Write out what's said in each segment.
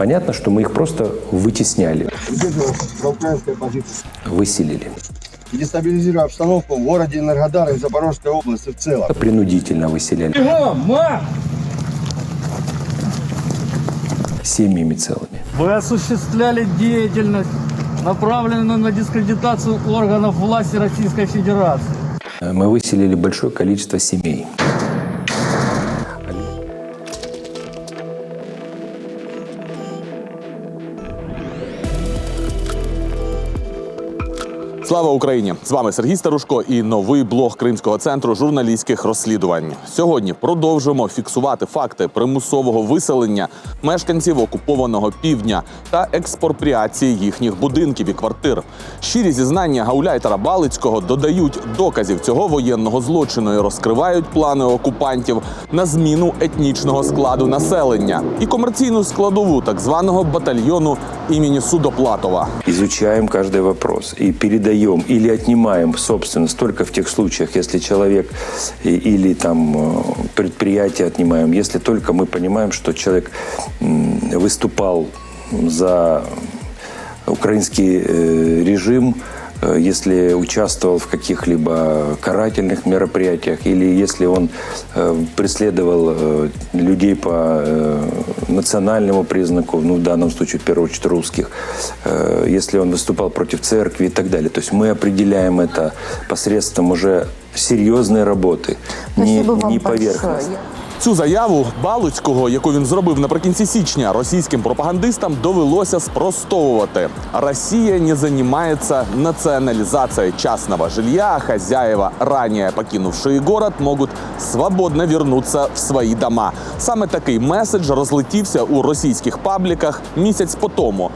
Понятно, что мы их просто вытесняли, выселили. Дестабилизируя обстановку в городе Энергодар и Запорожской области в целом. Принудительно выселяли. Семьями целыми. Вы осуществляли деятельность, направленную на дискредитацию органов власти Российской Федерации. Э, Мы выселили большое количество семей. Слава Україні! З вами Сергій Старушко і новий блог Кримського центру журналістських розслідувань. Сьогодні продовжуємо фіксувати факти примусового виселення мешканців окупованого півдня та експропріації їхніх будинків і квартир. Щирі зізнання Гауляйтера Балицького додають доказів цього воєнного злочину і розкривають плани окупантів на зміну етнічного складу населення і комерційну складову так званого батальйону імені Судоплатова. Изучаем каждый вопрос и передаем или отнимаем собственность только в тех случаях, если человек или там э, предприятие отнимаем, если только мы понимаем, что человек выступал за украинский э, режим, если участвовал в каких-либо карательных мероприятиях или если он э, преследовал э, людей по э, национальному признаку, ну в данном случае в первую очередь русских, э, если он выступал против церкви и так далее. То есть мы определяем это посредством уже серьезной работы, не, Спасибо вам не большое. Цю заяву Балуцького, яку він зробив наприкінці січня, російським пропагандистам довелося спростовувати. Росія не займається націоналізацією частного жилья, а хозяева, ранее покинувшие город, можуть свободно вернуться в свої дома. Саме такий меседж розлетівся у російських пабліках місяць по тому.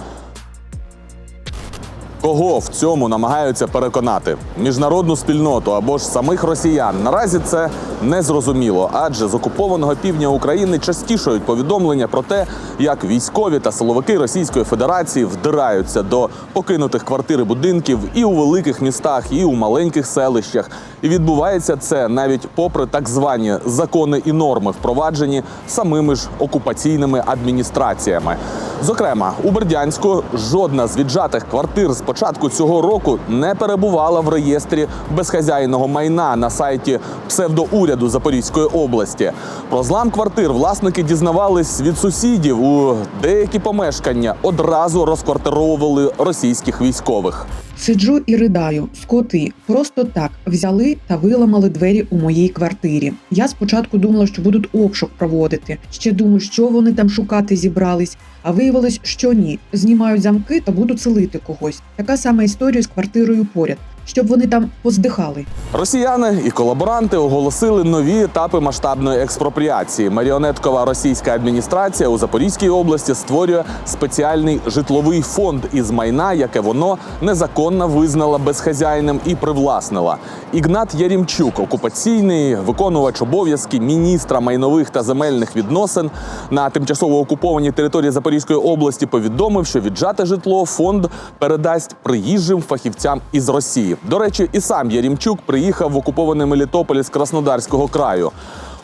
Кого в цьому намагаються переконати міжнародну спільноту або ж самих росіян? Наразі це не зрозуміло, адже з окупованого півдня України частішають повідомлення про те, як військові та силовики Російської Федерації вдираються до покинутих квартир і будинків і у великих містах, і у маленьких селищах. І відбувається це навіть попри так звані закони і норми, впроваджені самими ж окупаційними адміністраціями. Зокрема, у Бердянську жодна з віджатих квартир з початку цього року не перебувала в реєстрі безхазяйного майна на сайті псевдоуряду Запорізької області. Про злам квартир власники дізнавались від сусідів. У деякі помешкання одразу розквартировували російських військових. Сиджу і ридаю, скоти просто так взяли та виламали двері у моїй квартирі. Я спочатку думала, що будуть обшук проводити. Ще думаю, що вони там шукати зібрались. А виявилось, що ні. Знімають замки та будуть селити когось. Така сама історія з квартирою поряд, щоб вони там поздихали. Росіяни і колаборанти оголосили нові етапи масштабної експропріації. Маріонеткова російська адміністрація у Запорізькій області створює спеціальний житловий фонд із майна, яке воно незаконно визнала безхазяйним і привласнила. Ігнат Ярімчук, окупаційний виконувач обов'язки міністра майнових та земельних відносин на тимчасово окупованій території Запорізької області, повідомив, що віджате житло фонд передасть приїжджим фахівцям із Росії. До речі, і сам Ярімчук приїхав в окупований Мелітополь з Краснодарського краю.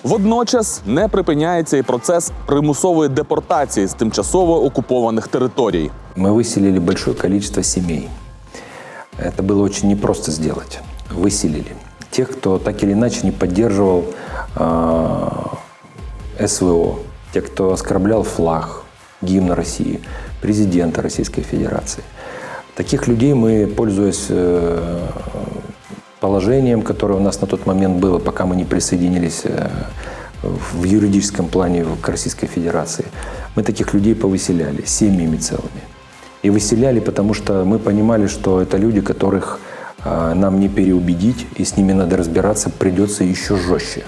Водночас не припиняється і процес примусової депортації з тимчасово окупованих територій. Мы выселили большое количество семей. Это было очень непросто сделать. Выселили. Тех, кто так или иначе не поддерживал э, СВО, те, кто оскорблял флаг, гимн России, президента Российской Федерации. Таких людей мы, пользуясь э, положением, которое у нас на тот момент было, пока мы не присоединились э, в юридическом плане к Российской Федерации, мы таких людей повыселяли семьями целыми. И выселяли, потому что мы понимали, что это люди, которых э, нам не переубедить, и с ними надо разбираться придется еще жестче.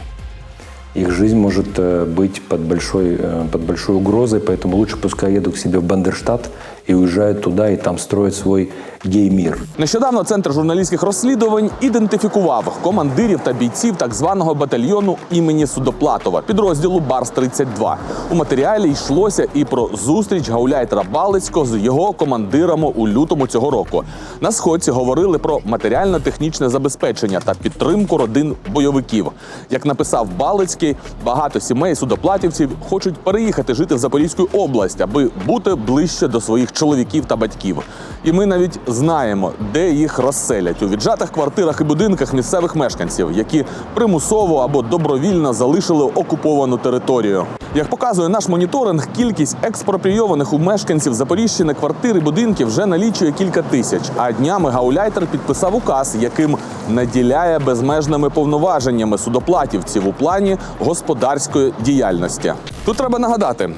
Их жизнь может быть под большой, под большой угрозой, поэтому лучше пускай едут к себе в Бандерштат и уезжают туда и там строят свой гей-мир. Нещодавно центр журналістських розслідувань ідентифікував командирів та бійців так званого батальйону імені Судоплатова, підрозділу Барс 32 У матеріалі йшлося і про зустріч гауляйтера Балицького з його командирами у лютому цього року. На сходці говорили про матеріально-технічне забезпечення та підтримку родин бойовиків. Як написав Балицький, багато сімей судоплатівців хочуть переїхати жити в Запорізьку область, аби бути ближче до своїх чоловіків та батьків. І ми навіть знаємо, де їх розселять у віджатих квартирах і будинках місцевих мешканців, які примусово або добровільно залишили окуповану територію. Як показує наш моніторинг, кількість експропрійованих у мешканців Запоріжщини квартир і будинків вже налічує кілька тисяч. А днями гауляйтер підписав указ, яким наділяє безмежними повноваженнями судоплатівців у плані господарської діяльності. Тут треба нагадати.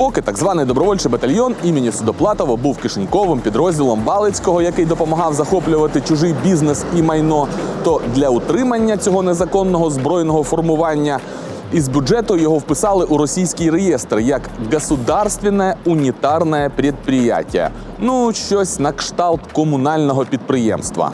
Поки так званий добровольчий батальйон імені Судоплатова був кишеньковим підрозділом Балицького, який допомагав захоплювати чужий бізнес і майно, то для утримання цього незаконного збройного формування із бюджету його вписали у російський реєстр як государственне унітарне предприятие. Ну, щось на кшталт комунального підприємства.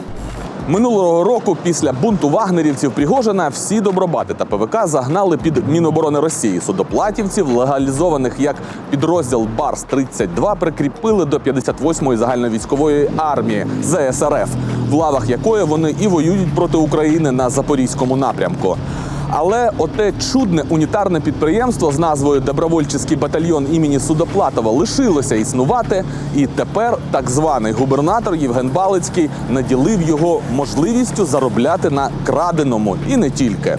Минулого року, після бунту вагнерівців Пригожина, всі добробати та ПВК загнали під Міноборони Росії. Судоплатівців, легалізованих як підрозділ Барс 32 прикріпили до 58-ї загальновійськової армії ЗСРФ, в лавах якої вони і воюють проти України на запорізькому напрямку. Але оте чудне унітарне підприємство з назвою Добровольчий батальйон імені Судоплатова лишилося існувати, і тепер так званий губернатор Євген Балицький наділив його можливістю заробляти на краденому і не тільки.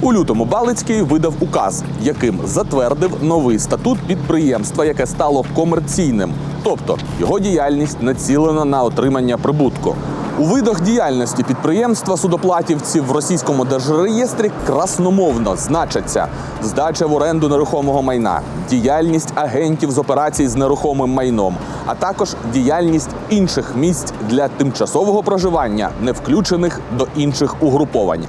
У лютому Балицький видав указ, яким затвердив новий статут підприємства, яке стало комерційним, тобто його діяльність націлена на отримання прибутку. У видах діяльності підприємства судоплатівців в російському держреєстрі красномовно значаться здача в оренду нерухомого майна, діяльність агентів з операцій з нерухомим майном, а також діяльність інших місць для тимчасового проживання, не включених до інших угруповань.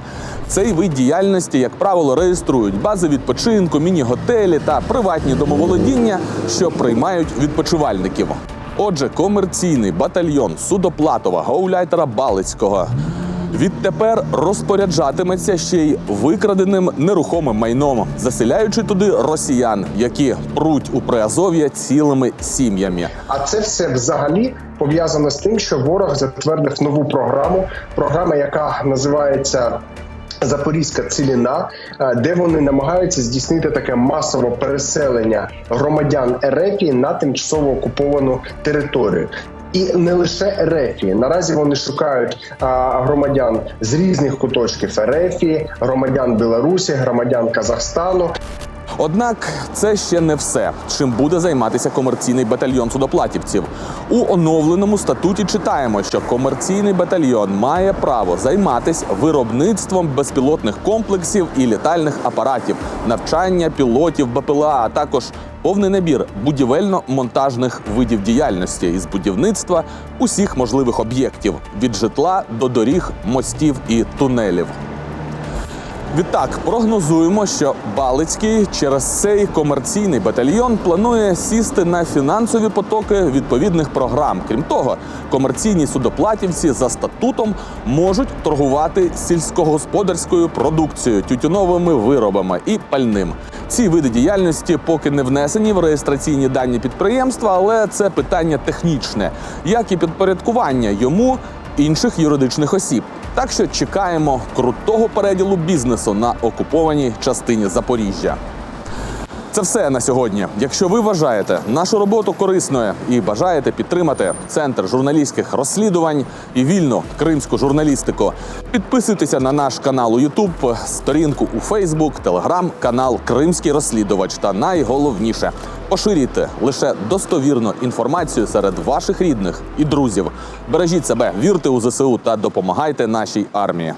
Цей вид діяльності, як правило, реєструють бази відпочинку, міні-готелі та приватні домоволодіння, що приймають відпочивальників. Отже, комерційний батальйон судоплатова гауляйтера Балицького відтепер розпоряджатиметься ще й викраденим нерухомим майном, заселяючи туди росіян, які пруть у Приазов'я цілими сім'ями. А це все взагалі пов'язано з тим, що ворог затвердив нову програму. Програма, яка називається. Запорізька ціліна, е, де вони намагаються здійснити таке масове переселення громадян Ерефії на тимчасово окуповану територію. І не лише Ерефії. Наразі вони шукають а, громадян з різних куточків Ерефії, громадян Білорусі, громадян Казахстану. Однак це ще не все, чим буде займатися комерційний батальйон судоплатівців. У оновленому статуті читаємо, що комерційний батальйон має право займатися виробництвом безпілотних комплексів і літальних апаратів, навчання пілотів БПЛА, а також повний набір будівельно-монтажних видів діяльності із будівництва усіх можливих об'єктів від житла до доріг, мостів і тунелів. Відтак прогнозуємо, що Балицький через цей комерційний батальйон планує сісти на фінансові потоки відповідних програм. Крім того, комерційні судоплатівці за статутом можуть торгувати сільськогосподарською продукцією, тютюновими виробами і пальним. Ці види діяльності поки не внесені в реєстраційні дані підприємства, але це питання технічне, як і підпорядкування йому інших юридичних осіб. Так що чекаємо крутого переділу бізнесу на окупованій частині Запоріжжя. Це все на сьогодні. Якщо ви вважаєте нашу роботу корисною і бажаєте підтримати центр журналістських розслідувань і вільну кримську журналістику, підписуйтеся на наш канал у YouTube, сторінку у Facebook, телеграм, канал Кримський розслідувач. Та найголовніше поширюйте лише достовірну інформацію серед ваших рідних і друзів. Бережіть себе, вірте у ЗСУ та допомагайте нашій армії.